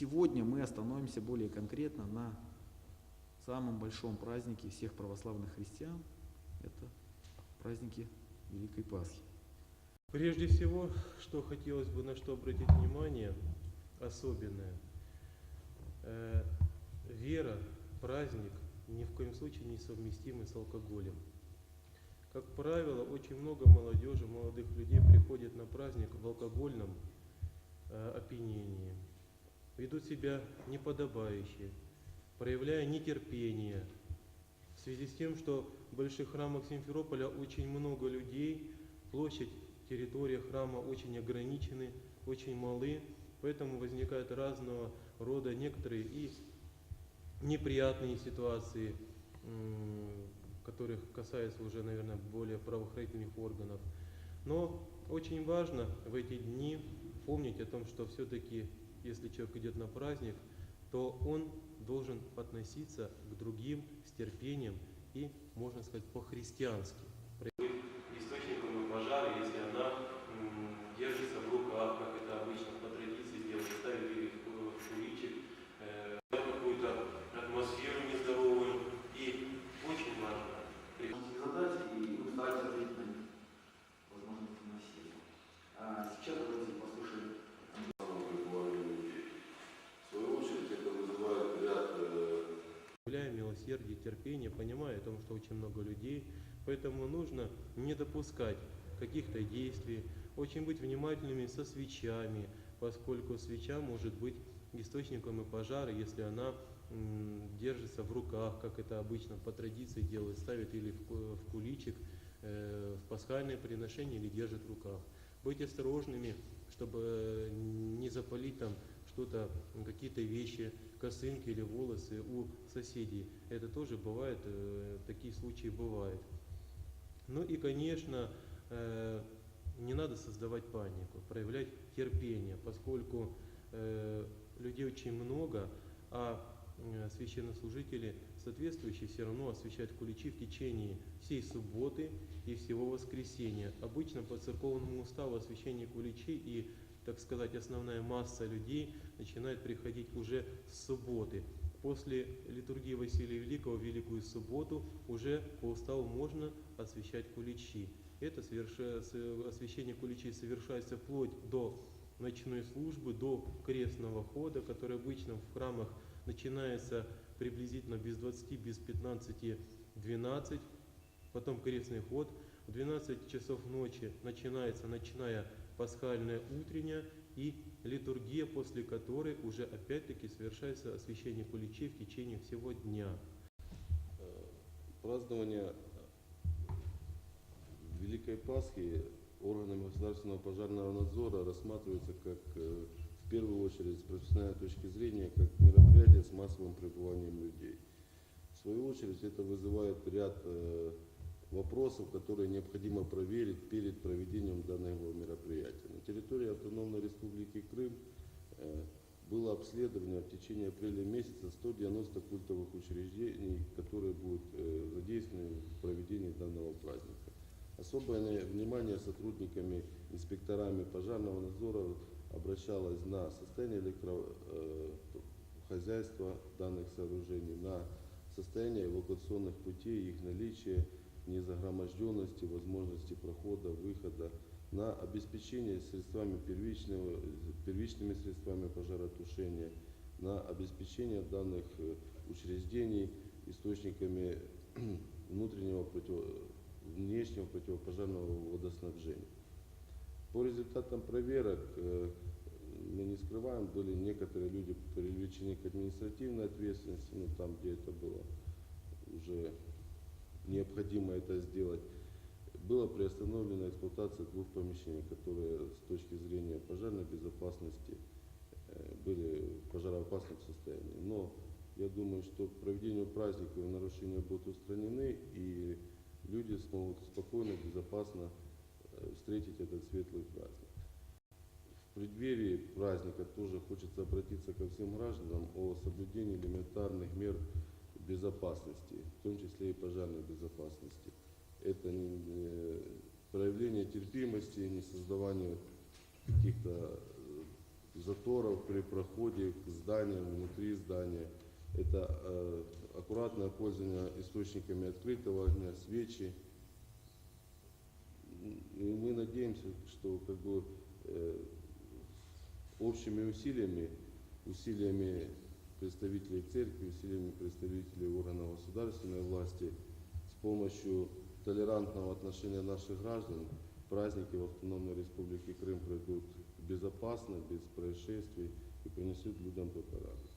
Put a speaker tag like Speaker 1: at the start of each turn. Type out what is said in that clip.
Speaker 1: Сегодня мы остановимся более конкретно на самом большом празднике всех православных христиан. Это праздники Великой Пасхи.
Speaker 2: Прежде всего, что хотелось бы на что обратить внимание, особенное. Э, вера, праздник ни в коем случае не совместимы с алкоголем. Как правило, очень много молодежи, молодых людей приходят на праздник в алкогольном э, опьянении, ведут себя неподобающе, проявляя нетерпение. В связи с тем, что в больших храмах Симферополя очень много людей, площадь, территория храма очень ограничены, очень малы, поэтому возникают разного рода некоторые и неприятные ситуации, которых касается уже, наверное, более правоохранительных органов. Но очень важно в эти дни помнить о том, что все-таки, если человек идет на праздник, то он должен относиться к другим с терпением и, можно сказать, по-христиански. Источником пожара, если она м, держится в руках, как это обычно по традиции делают, ставят ее в в куличик, э, какую-то атмосферу нездоровую. И очень важно при-
Speaker 3: этих задач и мы стараемся ответить на них. Возможно, это насилие. А сейчас давайте послушаем
Speaker 4: пребывания людей. В свою очередь это вызывает ряд э,
Speaker 2: проявляя милосердие, терпение, понимая о том, что очень много людей, поэтому нужно не допускать каких-то действий, очень быть внимательными со свечами, поскольку свеча может быть источником и пожара, если она держится в руках, как это обычно по традиции делают, ставят или в куличик, э, в пасхальное приношение или держат в руках. Быть осторожными, чтобы э, не запалить там что-то, м, какие-то вещи, косынки или волосы у соседей. Это тоже бывает, э, такие случаи бывают. Ну и, конечно, э, не надо создавать панику, проявлять терпение, поскольку э, людей очень много, а священнослужители соответствующие все равно освещают куличи в течение всей субботы и всего воскресенья. Обычно по церковному уставу освящение куличей и, так сказать, основная масса людей начинает приходить уже с субботы. После литургии Василия Великого, Великую Субботу, уже по уставу можно освещать куличи. Это освящение куличей совершается вплоть до ночной службы, до крестного хода, который обычно в храмах начинается приблизительно без 20, без 15, 12, потом крестный ход. В 12 часов ночи начинается ночная пасхальная утренняя и литургия, после которой уже опять-таки совершается освящение куличей в течение всего дня.
Speaker 4: празднования Великой Пасхи органами государственного пожарного надзора рассматривается как э, в первую очередь с профессиональной точки зрения как мероприятие с массовым пребыванием людей. В свою очередь это вызывает ряд э, вопросов, которые необходимо проверить перед проведением данного мероприятия. На территории Автономной Республики Крым э, было обследование в течение апреля месяца 190 культовых учреждений, которые будут э, задействованы в проведении данного праздника. Особое внимание сотрудниками, инспекторами пожарного надзора обращалось на состояние электрохозяйства данных сооружений, на состояние эвакуационных путей, их наличие, незагроможденности, возможности прохода, выхода, на обеспечение средствами первичного, первичными средствами пожаротушения, на обеспечение данных э, учреждений источниками внутреннего против, внешнего противопожарного водоснабжения. По результатам проверок, э, мы не скрываем, были некоторые люди привлечены к административной ответственности, ну там, где это было уже необходимо это сделать. Была приостановлена эксплуатация двух помещений, которые с точки зрения пожарной безопасности э, были в пожароопасном состоянии. Но я думаю, что к проведению праздника нарушения будут устранены, и люди смогут спокойно, безопасно э, встретить этот светлый преддверии праздника тоже хочется обратиться ко всем гражданам о соблюдении элементарных мер безопасности, в том числе и пожарной безопасности. Это проявление терпимости, не создавание каких-то э, заторов при проходе к зданиям, внутри здания. Это э, аккуратное пользование источниками открытого огня, свечи. И мы надеемся, что как бы э, общими усилиями, усилиями представителей церкви, усилиями представителей органов государственной власти, с помощью толерантного отношения наших граждан, праздники в Автономной Республике Крым пройдут безопасно, без происшествий и принесут людям радость.